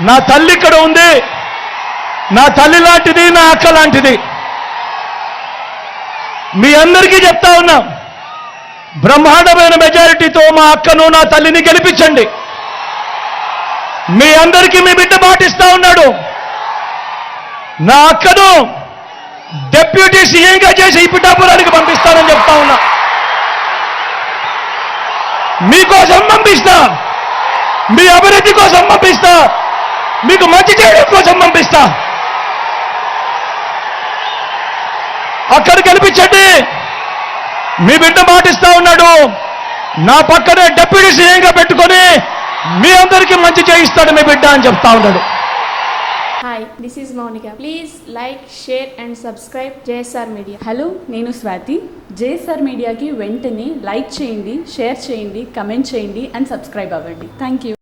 నా తల్లి ఇక్కడ ఉంది. నా తల్లి లాంటిది నా అక్క లాంటిది. మీ అందరికీ చెప్తా ఉన్నా బ్రహ్మాండమైన మెజారిటీతో మా అక్కను నా తల్లిని గెలిపించండి. మీ అందరికీ మీ బిడ్డ పాటిస్తా ఉన్నాడు. నా అక్కను డెప్యూటీ సీఎంగా చేసి ఈ పిఠాపురానికి పంపిస్తానని చెప్తా ఉన్నా. మీకోసం పంపిస్తా. మీ అభివృద్ధి కోసం పంపిస్తా. మీకు మంచి చేయడం కోసం పంపిస్తా అక్కడ గెలిపించండి. మీ బిడ్డ మాటిస్తా ఉన్నాడు. నా పక్కనే డెప్యూటీ సీఎంగా పెట్టుకొని మీ అందరికీ మంచి చేయిస్తాడు మీ బిడ్డ అని చెప్తా ఉన్నాడు. Hi, this is Monica. Please like, share and subscribe JSR Media. Hello నేను స్వాతి. జేఎస్ఆర్ మీడియాకి వెంటనే లైక్ చేయండి షేర్ చేయండి కమెంట్ చేయండి అండ్ సబ్స్క్రైబ్ అవ్వండి. Thank you